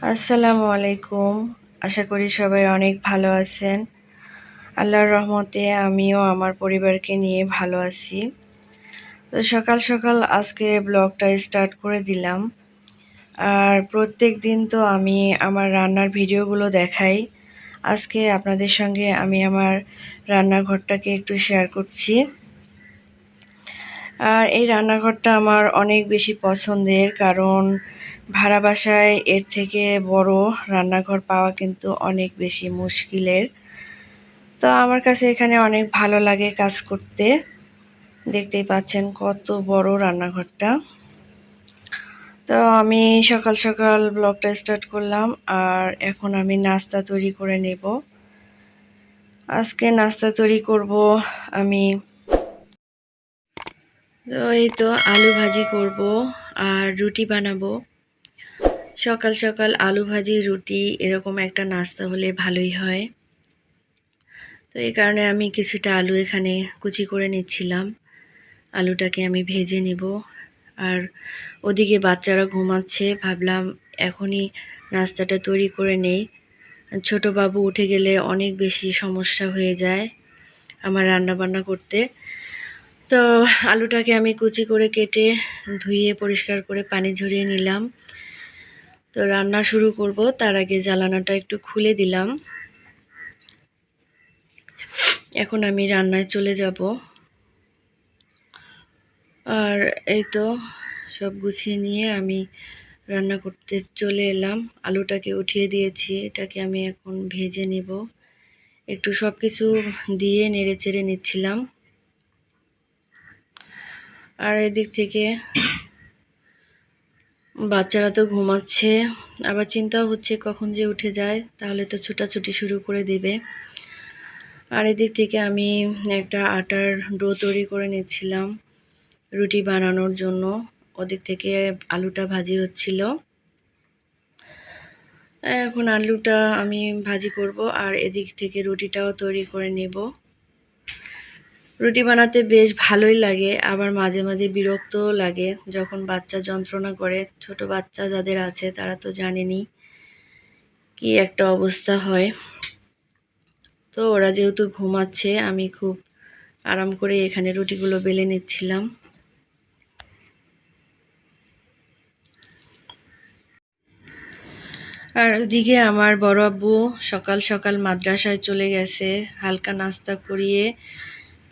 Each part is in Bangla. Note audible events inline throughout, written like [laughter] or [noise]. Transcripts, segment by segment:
আসসালামু আলাইকুম। আশা করি সবাই অনেক ভালো আছেন। আল্লাহর রহমতে আমিও আমার পরিবারকে নিয়ে ভালো আছি। তো সকাল সকাল আজকে ব্লগটা স্টার্ট করে দিলাম। আর প্রত্যেক দিন তো আমি আমার রান্নার ভিডিওগুলো দেখাই। আজকে আপনাদের সঙ্গে আমি আমার রান্নাঘরটাকে একটু শেয়ার করছি। আর এই রান্নাঘরটা আমার অনেক বেশি পছন্দের, কারণ ভাড়া বাসায় এর থেকে বড় রান্নাঘর পাওয়া কিন্তু অনেক বেশি মুশকিলের। তো আমার কাছে এখানে অনেক ভালো লাগে কাজ করতে। দেখতেই পাচ্ছেন কত বড় রান্নাঘরটা। তো আমি সকাল সকাল ব্লগটা স্টার্ট করলাম, আর এখন আমি নাস্তা তৈরি করে নেব। আজকে নাস্তা তৈরি করব আমি তো এই তো আলু ভাজি করব আর রুটি বানাবো। সকাল সকাল আলু ভাজি, রুটি এরকম একটা নাস্তা হলে ভালোই হয়। তো এই কারণে আমি কিছুটা আলু এখানে কুচি করে নিচ্ছিলাম। আলুটাকে আমি ভেজে নেব। আর ওদিকে বাচ্চারা ঘুমাচ্ছে, ভাবলাম এখনই নাস্তাটা তৈরি করে নেই। ছোট বাবু উঠে গেলে অনেক বেশি সমস্যা হয়ে যায় আমার রান্না বান্না করতে। তো আলুটাকে আমি কুচি করে কেটে ধুয়ে পরিষ্কার করে পানি ঝরিয়ে নিলাম। তো রান্না শুরু করব, তার আগে জ্বালানাটা একটু খুলে দিলাম। এখন আমি রান্নায় চলে যাব। আর এই তো সব গুছিয়ে নিয়ে আমি রান্না করতে চলে এলাম। আলুটাকে উঠিয়ে দিয়েছি, এটাকে আমি এখন ভেজে নেব। একটু সব কিছু দিয়ে নেড়ে চেড়ে নিচ্ছিলাম। আর এদিক থেকে বাচ্চারা তো ঘুমাচ্ছে। আবার চিন্তাও হচ্ছে কখন যে উঠে যায়, তাহলে তো ছুটাছুটি শুরু করে দেবে। আর এদিক থেকে আমি একটা আটার ডো তৈরি করে নিচ্ছিলাম রুটি বানানোর জন্য। ওদিক থেকে আলুটা ভাজি হচ্ছিল। এখন আলুটা আমি ভাজি করব আর এদিক থেকে রুটিটাও তৈরি করে নেব। রুটি বানাতে বেশ ভালোই লাগে, আবার মাঝে মাঝে বিরক্তও লাগে। যখন বাচ্চা যন্ত্রণা করে, ছোট বাচ্চা যাদের আছে তারা তো জানেনি কি একটা অবস্থা হয়। তো ওরা যেহেতু ঘুমাচ্ছে, আমি খুব আরাম করে এখানে রুটিগুলো বেলে নিচ্ছিলাম। আর ওদিকে আমার বড় আব্বু সকাল সকাল মাদ্রাসায় চলে গেছে, হালকা নাস্তা করিয়ে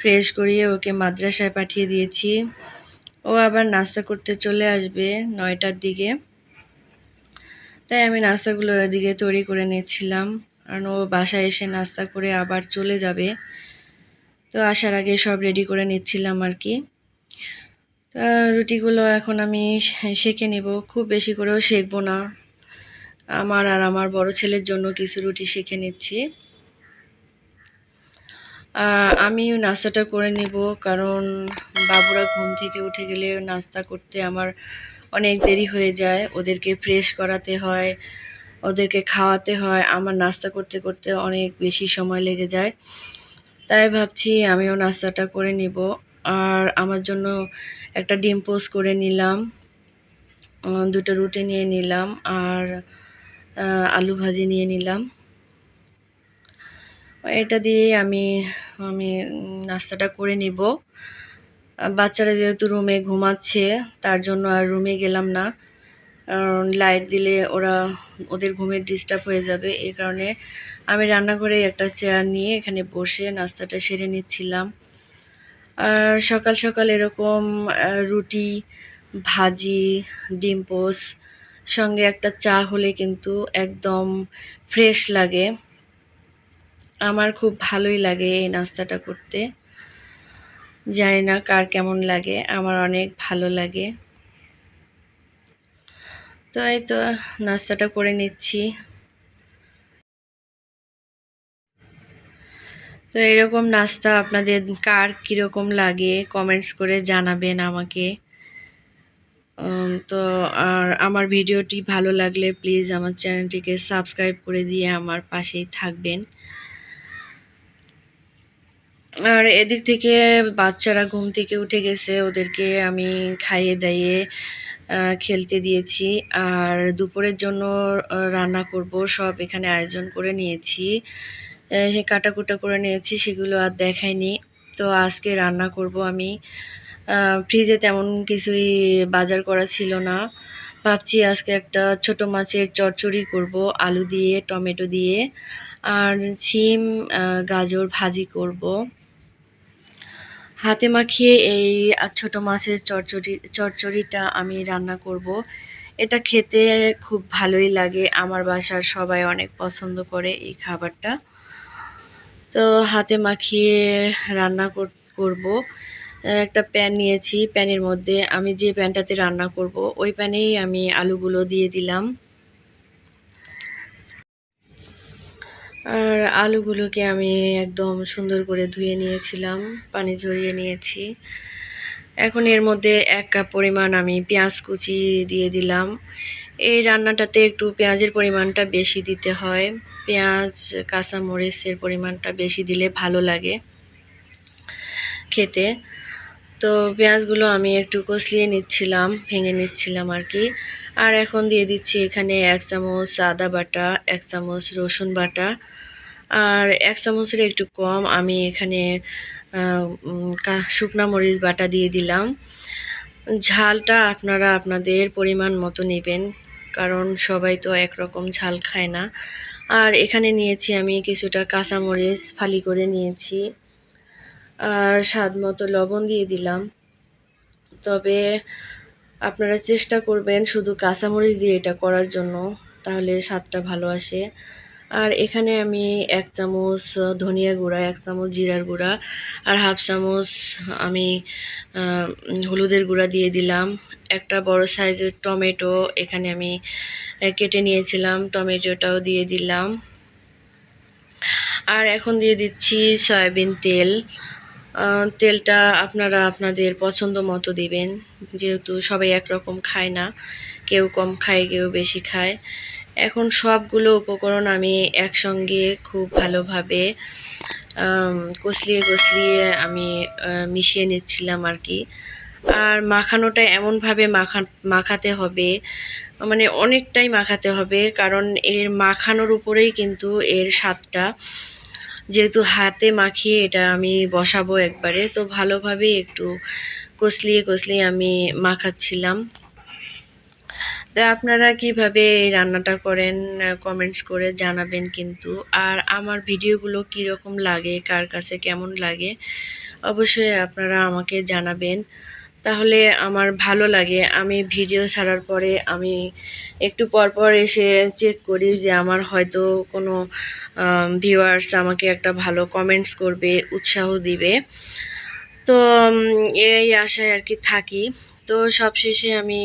ফ্রেশ করিয়ে ওকে মাদ্রাসায় পাঠিয়ে দিয়েছি। ও আবার নাস্তা করতে চলে আসবে নয়টার দিকে। তাই আমি নাস্তাগুলো দিকে তৈরি করে নিচ্ছিলাম। কারণ ও বাসায় এসে নাস্তা করে আবার চলে যাবে। তো আসার আগে সব রেডি করে নিচ্ছিলাম আর কি। তা রুটিগুলো এখন আমি সেঁকে নেব। খুব বেশি করেও শেখবো না। আমার আর আমার বড় ছেলের জন্য কিছু রুটি শিখে নিচ্ছি। আমিও নাস্তাটা করে নিব, কারণ বাবুরা ঘুম থেকে উঠে গেলে নাস্তা করতে আমার অনেক দেরি হয়ে যায়। ওদেরকে ফ্রেশ করাতে হয়, ওদেরকে খাওয়াতে হয়, আমার নাস্তা করতে করতে অনেক বেশি সময় লেগে যায়। তাই ভাবছি আমিও নাস্তাটা করে নিব। আর আমার জন্য একটা ডিম পোস্ট করে নিলাম দুটো রুটি নিয়ে নিলাম, আর আলু ভাজি নিয়ে নিলাম। এটা দিয়ে আমি আমি নাস্তাটা করে নিব। বাচ্চারা যেহেতু রুমে ঘুমাচ্ছে, তার জন্য আর রুমে গেলাম না। লাইট দিলে ওরা, ওদের ঘুমের ডিস্টার্ব হয়ে যাবে। এই কারণে আমি রান্নাঘরে একটা চেয়ার নিয়ে এখানে বসে নাস্তাটা সেরে নিচ্ছিলাম। আর সকাল সকাল এরকম রুটি, ভাজি, ডিম পোস, সঙ্গে একটা চা হলে কিন্তু একদম ফ্রেশ লাগে। আমার খুব ভালোই লাগে এই নাস্তাটা করতে। জানি না কার কেমন লাগে, আমার অনেক ভালো লাগে। তো এই তো নাস্তাটা করে নিচ্ছি। তো এরকম নাস্তা আপনাদের কার কীরকম লাগে কমেন্টস করে জানাবেন আমাকে। তো আর আমার ভিডিওটি ভালো লাগলে প্লিজ আমার চ্যানেলটিকে সাবস্ক্রাইব করে দিয়ে আমার পাশেই থাকবেন। আর এদিক থেকে বাচ্চারা ঘুম থেকে উঠে গেছে, ওদেরকে আমি খাইয়ে দাইয়ে খেলতে দিয়েছি। আর দুপুরের জন্য রান্না করব, সব এখানে আয়োজন করে নিয়েছি। সে কাটাকুটা করে নিয়েছি, সেগুলো আর দেখাইনি। তো আজকে রান্না করব আমি। ফ্রিজে তেমন কিছুই বাজার করা ছিল না। ভাবছি আজকে একটা ছোট মাছের চচ্চড়ি করব, আলু দিয়ে, টমেটো দিয়ে। আর সিম গাজর ভাজি করব। হাতে মাখিয়ে এই ছোট মাছের চচ্চড়ি চচ্চড়িটা আমি রান্না করব। এটা খেতে খুব ভালোই লাগে। আমার বাসার সবাই অনেক পছন্দ করে এই খাবারটা। তো হাতে মাখিয়ে রান্না কর- করব। একটা প্যান নিয়েছি। প্যানের মধ্যে আমি যে প্যানটাতে রান্না করব, ওই প্যানেই আমি আলুগুলো দিয়ে দিলাম। আর আলুগুলোকে আমি একদম সুন্দর করে ধুয়ে নিয়েছিলাম, পানি ঝরিয়ে নিয়েছি। এখন এর মধ্যে এক কাপ পরিমাণ আমি পেঁয়াজ কুচি দিয়ে দিলাম। এই রান্নাটাতে একটু পেঁয়াজের পরিমাণটা বেশি দিতে হয়। পেঁয়াজ, কাঁচামরিচের পরিমাণটা বেশি দিলে ভালো লাগে খেতে। তো পেঁয়াজগুলো আমি একটু কষলিয়ে নিচ্ছিলাম, ভেঙে নিচ্ছিলাম আর কি। আর এখন দিয়ে দিচ্ছি এখানে এক চামচ আদা বাটা, এক চামচ রসুন বাটা। আর এক চামচের একটু কম আমি এখানে শুকনা মরিচ বাটা দিয়ে দিলাম। ঝালটা আপনারা আপনাদের পরিমাণ মতো নেবেন, কারণ সবাই তো একরকম ঝাল খায় না। আর এখানে নিয়েছি আমি কিছুটা কাঁচামরিচ ফালি করে নিয়েছি। আর স্বাদ মতো লবণ দিয়ে দিলাম। তবে আপনারা চেষ্টা করবেন শুধু কাঁচামরিচ দিয়ে এটা করার জন্য, তাহলে স্বাদটা ভালো আসে। আর এখানে আমি এক চামচ ধনিয়া গুঁড়া, এক চামচ জিরার গুঁড়া, আর হাফ চামচ আমি হলুদের গুঁড়া দিয়ে দিলাম। একটা বড় সাইজের টমেটো এখানে আমি কেটে নিয়েছিলাম, টমেটোটাও দিয়ে দিলাম। আর এখন দিয়ে দিচ্ছি সয়াবিন তেল। তেলটা আপনারা আপনাদের পছন্দ মতো দিবেন। যেহেতু সবাই একরকম খায় না, কেউ কম খায়, কেউ বেশি খায়। এখন সবগুলো উপকরণ আমি একসঙ্গে খুব ভালোভাবে কষলিয়ে কষলিয়ে আমি মিশিয়ে নিচ্ছিলাম আর কি। আর মাখানোটা এমনভাবে মাখা, মাখাতে হবে মানে অনেকটাই মাখাতে হবে, কারণ এর মাখানোর উপরেই কিন্তু এর স্বাদটা। যেহেতু হাতে মাখিয়ে এটা আমি বসাবো একবারে, তো ভালোভাবে একটু কষলিয়ে কষলিয়ে আমি মাখাচ্ছিলাম। তো আপনারা কীভাবে এই রান্নাটা করেন, কমেন্টস করে জানাবেন কিন্তু। আর আমার ভিডিওগুলো কীরকম লাগে, কার কাছে কেমন লাগে, অবশ্যই আপনারা আমাকে জানাবেন। তাহলে আমার ভালো লাগে। আমি ভিডিও ছাড়ার পরে আমি একটু পরপর এসে চেক করি যে আমার হয়তো কোনো ভিউয়ার্স আমাকে একটা ভালো কমেন্টস করবে, উৎসাহ দিবে। তো এই আশায় আর কি থাকি। তো সবশেষে আমি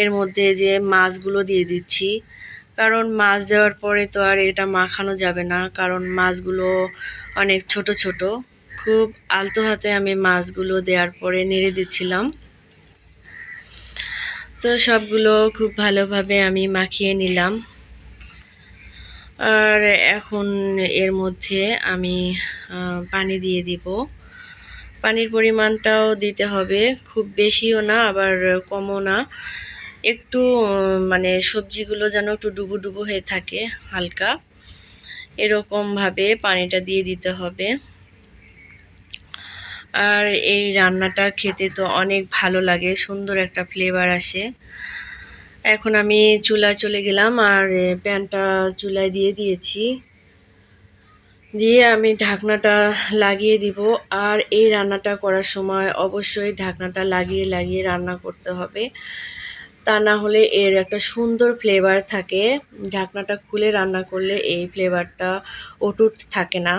এর মধ্যে যে মাছগুলো দিয়ে দিচ্ছি, কারণ মাছ দেওয়ার পরে তো আর এটা মাখানো যাবে না, কারণ মাছগুলো অনেক ছোট ছোট। খুব আলতো হাতে আমি মাছগুলো দেওয়ার পরে নেড়ে দিচ্ছিলাম। তো সবগুলো খুব ভালোভাবে আমি মাখিয়ে নিলাম। আর এখন এর মধ্যে আমি পানি দিয়ে দিব। পানির পরিমাণটাও দিতে হবে, খুব বেশিও না, আবার কমও না। একটু মানে সবজিগুলো যেন একটু ডুবো ডুবো হয়ে থাকে, হালকা। এরকমভাবে পানিটা দিয়ে দিতে হবে। আর এই রান্নাটা খেতে তো অনেক ভালো লাগে, সুন্দর একটা ফ্লেভার আসে। এখন আমি চুলা চলে গেলাম আর প্যানটা চুলায় দিয়ে দিয়েছি। দিয়ে আমি ঢাকনাটা লাগিয়ে দিব আর এই রান্নাটা করার সময় অবশ্যই ঢাকনাটা লাগিয়ে লাগিয়ে রান্না করতে হবে। তা না হলে এর একটা সুন্দর ফ্লেভার থাকে। ঢাকনাটা খুলে রান্না করলে এই ফ্লেভারটা অটুট থাকে না।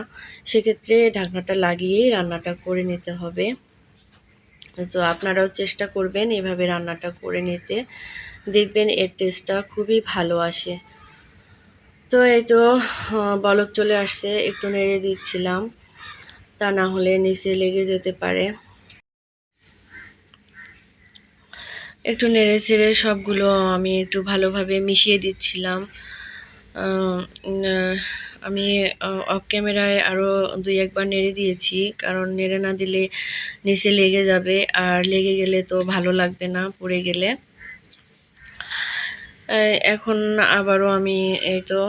সেক্ষেত্রে ঢাকনাটা লাগিয়েই রান্নাটা করে নিতে হবে। তো আপনারাও চেষ্টা করবেন এভাবে রান্নাটা করে নিতে। দেখবেন এর টেস্টটা খুবই ভালো আসে। তো এই তো বলক চলে আসছে, একটু নেড়ে দিচ্ছিলাম। তা না হলে নিচে লেগে যেতে পারে। একটু নেড়ে চেড়ে সবগুলো আমি একটু ভালোভাবে মিশিয়ে দিচ্ছিলাম। আমি অফ ক্যামেরায় আরও দুই একবার নেড়ে দিয়েছি, কারণ নেড়ে না দিলে নিচে লেগে যাবে, আর লেগে গেলে তো ভালো লাগবে না, পড়ে গেলে। এখন আবারও আমি এই তো,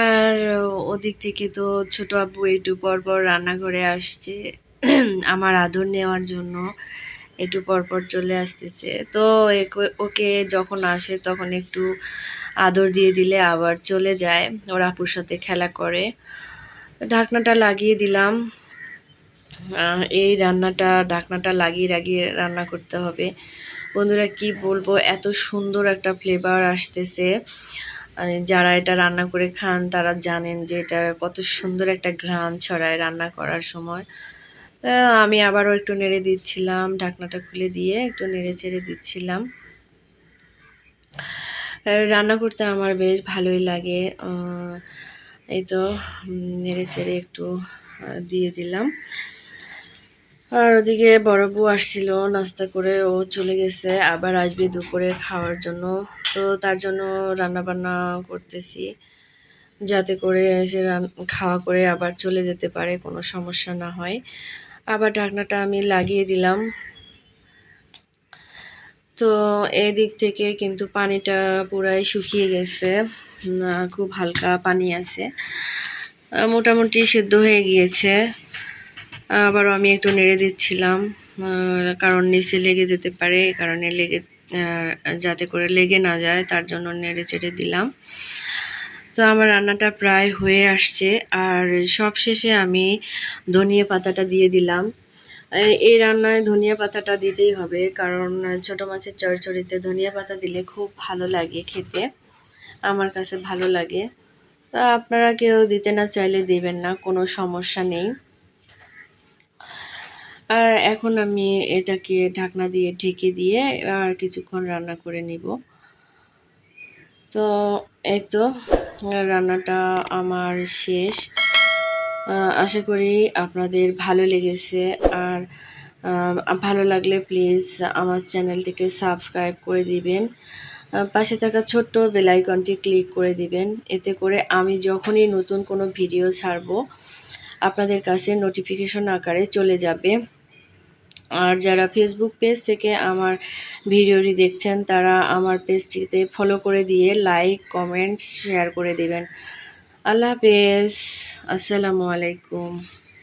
আর ওদিক থেকে তো ছোট আব্বু একটু পর পর রান্নাঘরে আসছে। [clears throat] আমার আদর নেওয়ার জন্য একটু পরপর চলে আসতেছে। তো ওকে যখন আসে তখন একটু আদর দিয়ে দিলে আবার চলে যায়। ওর আপুর সাথে খেলা করে। ঢাকনাটা লাগিয়ে দিলাম। এই রান্নাটা, ঢাকনাটা লাগিয়ে লাগিয়ে রান্না করতে হবে। বন্ধুরা, কি বলব? এত সুন্দর একটা ফ্লেভার আসতেছে। যারা এটা রান্না করে খান তারা জানেন যে এটা কত সুন্দর একটা ঘ্রাণ ছড়ায় রান্না করার সময়। তা আমি আবারও একটু নেড়ে দিচ্ছিলাম, ঢাকনাটা খুলে দিয়ে একটু নেড়ে চেড়ে দিচ্ছিলাম। রান্না করতে আমার বেশ ভালোই লাগে। এই তো নেড়ে চেড়ে একটু দিয়ে দিলাম। আর ওদিকে বড় বউ আসছিল, নাস্তা করে ও চলে গেছে, আবার আসবে দুপুরে খাওয়ার জন্য। তো তার জন্য রান্না বান্না করতেছি, যাতে করে সে খাওয়া করে আবার চলে যেতে পারে, কোনো সমস্যা না হয়। আবার ঢাকনাটা আমি লাগিয়ে দিলাম। তো এদিক থেকে কিন্তু পানিটা পুরাই শুকিয়ে গেছে। খুব হালকা পানি আছে। মোটামুটি সেদ্ধ হয়ে গিয়েছে। আবারও আমি একটু নেড়ে দিচ্ছিলাম। কারণ নিচে লেগে যেতে পারে কারণে লেগে যাতে করে লেগে না যায়, তার জন্য নেড়ে চেড়ে দিলাম। তো আমার রান্নাটা প্রায় হয়ে আসছে আর সব শেষে আমি ধনিয়া পাতাটা দিয়ে দিলাম। এই- রান্নায় ধনিয়া পাতাটা দিতেই হবে কারণ ছোট মাছের চড়চড়িতে ধনিয়া পাতা দিলে খুব ভালো লাগে খেতে। আমার কাছে ভালো লাগে। তা আপনারা কেউ দিতে না চাইলে দিবেন না, কোনো সমস্যা নেই। আর এখন আমি এটাকে ঢাকনা দিয়ে ঢেকে দিয়ে আর কিছুক্ষণ রান্না করে নিব। তো এই তো রান্নাটা আমার শেষ। আশা করি আপনাদের ভালো লেগেছে। আর ভালো লাগলে প্লিজ আমার চ্যানেলটিকে সাবস্ক্রাইব করে দিবেন। পাশে থাকা ছোট্ট বেলাইকনটি ক্লিক করে দিবেন। এতে করে আমি যখনই নতুন কোনো ভিডিও ছাড়বো, আপনাদের কাছে নোটিফিকেশন আকারে চলে যাবে। আর যারা ফেসবুক পেজ থেকে আমার ভিডিওটি দেখছেন, তারা আমার পেজটিতে ফলো করে দিয়ে লাইক কমেন্টস শেয়ার করে দেবেন। আল্লাহ হাফেজ। আসসালামু আলাইকুম।